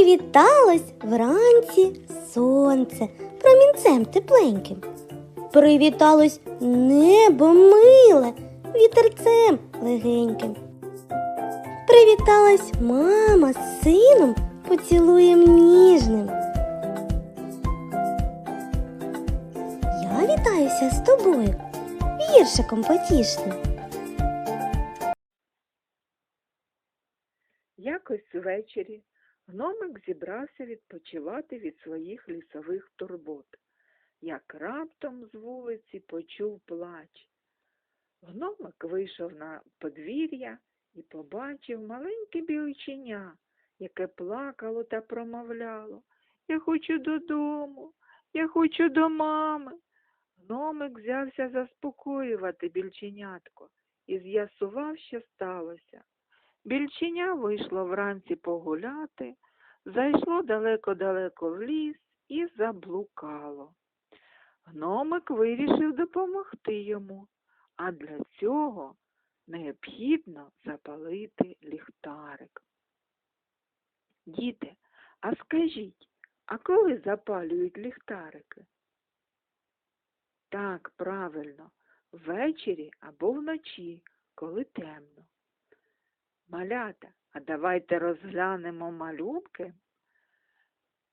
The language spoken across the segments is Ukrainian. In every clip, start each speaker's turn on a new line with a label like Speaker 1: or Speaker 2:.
Speaker 1: Привіталось вранці сонце промінцем тепленьким. Привіталось небо миле вітерцем легеньким. Привіталась мама з сином поцілуєм ніжним. Я вітаюся з тобою віршиком потішним.
Speaker 2: Якось ввечері гномик зібрався відпочивати від своїх лісових турбот, як раптом з вулиці почув плач. Гномик вийшов на подвір'я і побачив маленьке білченя, яке плакало та промовляло Я хочу додому, я хочу до мами. Гномик взявся заспокоювати більченятко і з'ясував, що сталося. Більченя вийшло вранці погуляти, зайшло далеко-далеко в ліс і заблукало. Гномик вирішив допомогти йому, а для цього необхідно запалити ліхтарик. Діти, а скажіть, а коли запалюють ліхтарики? Так, правильно, ввечері або вночі, коли темно. Малята, а давайте розглянемо малюнки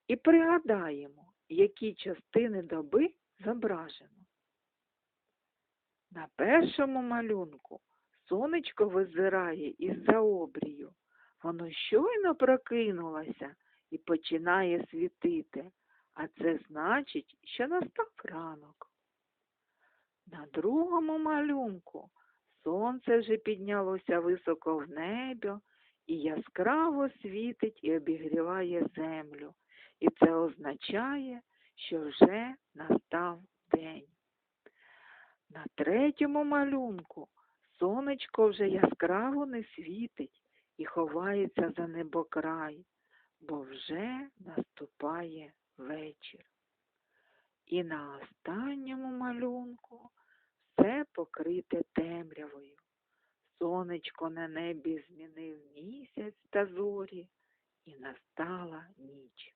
Speaker 2: і пригадаємо, які частини доби зображено. На першому малюнку сонечко визирає із-за обрію. Воно щойно прокинулося і починає світити, а це значить, що настав ранок. На другому малюнку Сонце вже піднялося високо в небі і яскраво світить і обігріває землю. І це означає, що вже настав день. На третьому малюнку сонечко вже яскраво не світить і ховається за небокрай, бо вже наступає вечір. І на останньому малюнку все покрите темрявою. Сонечко на небі змінив місяць та зорі, і настала ніч.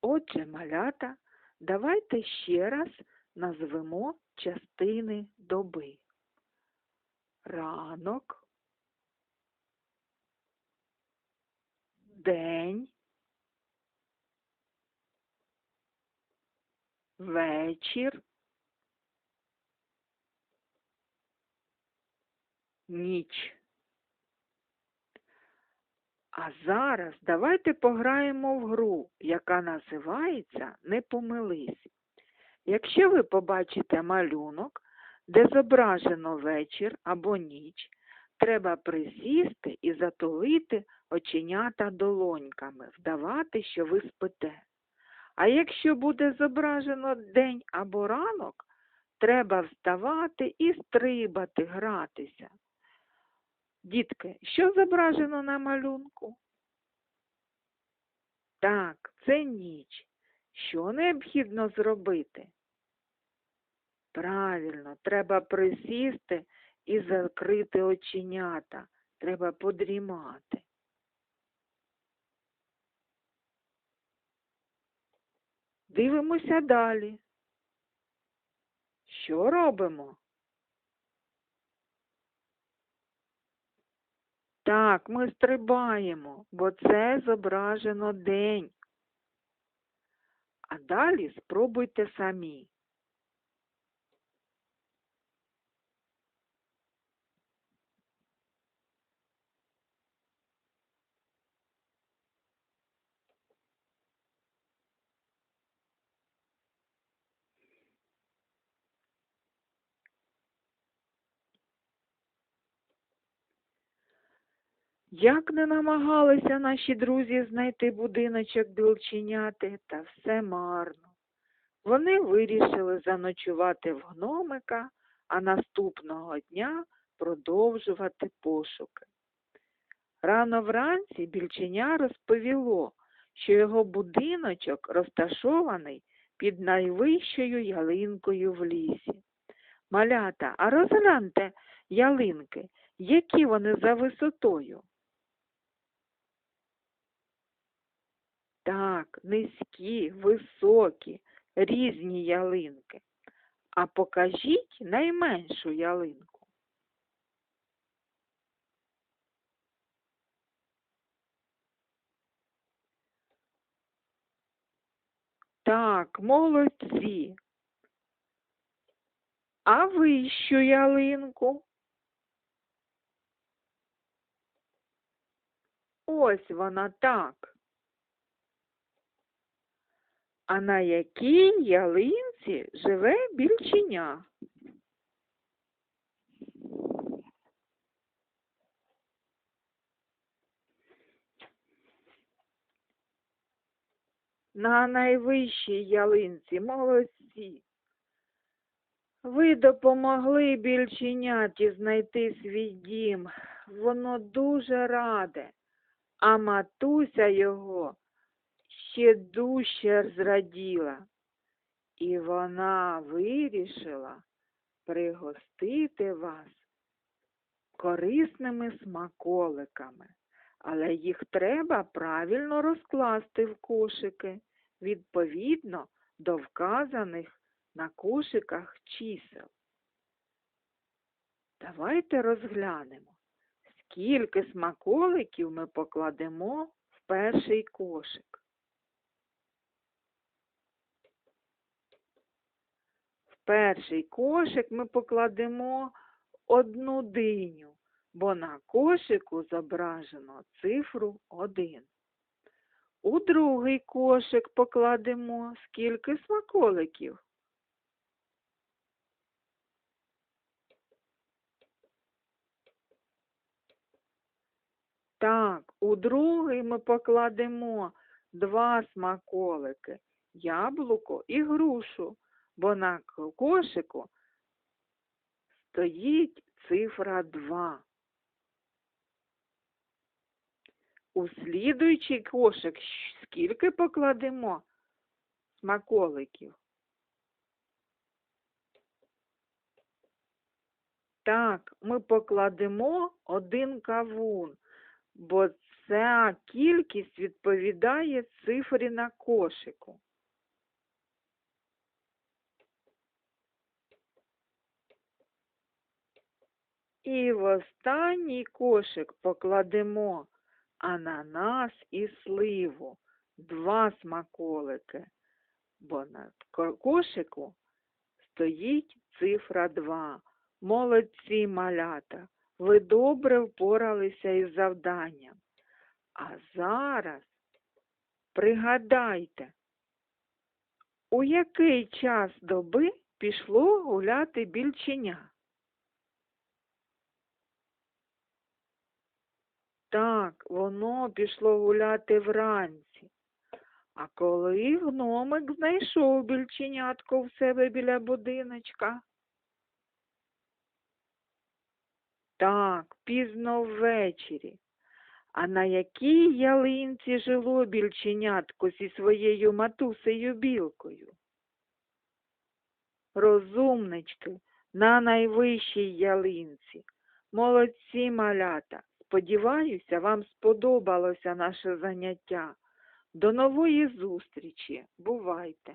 Speaker 2: Отже, малята, давайте ще раз назвемо частини доби. Ранок, день, вечір, ніч. А зараз давайте пограємо в гру, яка називається Не помились. Якщо ви побачите малюнок, де зображено вечір або ніч, треба присісти і затулити оченята долоньками, вдавати, що ви спите. А якщо буде зображено день або ранок, треба вставати і стрибати, гратися. Дітки, що зображено на малюнку? Так, це ніч. Що необхідно зробити? Правильно, треба присісти і закрити оченята. Треба подрімати. Дивимося далі. Що робимо? Так, ми стрибаємо, бо це зображено день. А далі спробуйте самі. Як не намагалися наші друзі знайти будиночок білченяти, та все марно. Вони вирішили заночувати в гномика, а наступного дня продовжувати пошуки. Рано вранці більченя розповіло, що його будиночок розташований під найвищою ялинкою в лісі. Малята, а розгляньте ялинки, які вони за висотою. Так, низькі, високі, різні ялинки. А покажіть найменшу ялинку. Так, молодці. А вищу ялинку? Ось вона так. А на якій ялинці живе більченя? На найвищій ялинці, молодці. Ви допомогли більченяті знайти свій дім. Воно дуже раде, а матуся його ще дужче зраділа. І вона вирішила пригостити вас корисними смаколиками, але їх треба правильно розкласти в кошики відповідно до вказаних на кошиках чисел. Давайте розглянемо, скільки смаколиків ми покладемо в перший кошик. Перший кошик ми покладемо одну диню, бо на кошику зображено цифру 1. У другий кошик покладемо скільки смаколиків. Так, у другий ми покладемо два смаколики яблуко і грушу, бо на кошику стоїть цифра 2. У слідуючий кошик скільки покладемо смаколиків? Так, ми покладемо один кавун, бо ця кількість відповідає цифрі на кошику. І в останній кошик покладемо ананас і сливу, два смаколики, бо на кошику стоїть цифра 2. Молодці, малята, ви добре впоралися із завданням. А зараз пригадайте, у який час доби пішло гуляти більченя? Так, воно пішло гуляти вранці. А коли гномик знайшов більченятко в себе біля будиночка? Так, пізно ввечері. А на якій ялинці жило більченятко зі своєю матусею білкою? Розумнички, на найвищій ялинці. Молодці малята. Сподіваюся, вам сподобалося наше заняття. До нової зустрічі. Бувайте!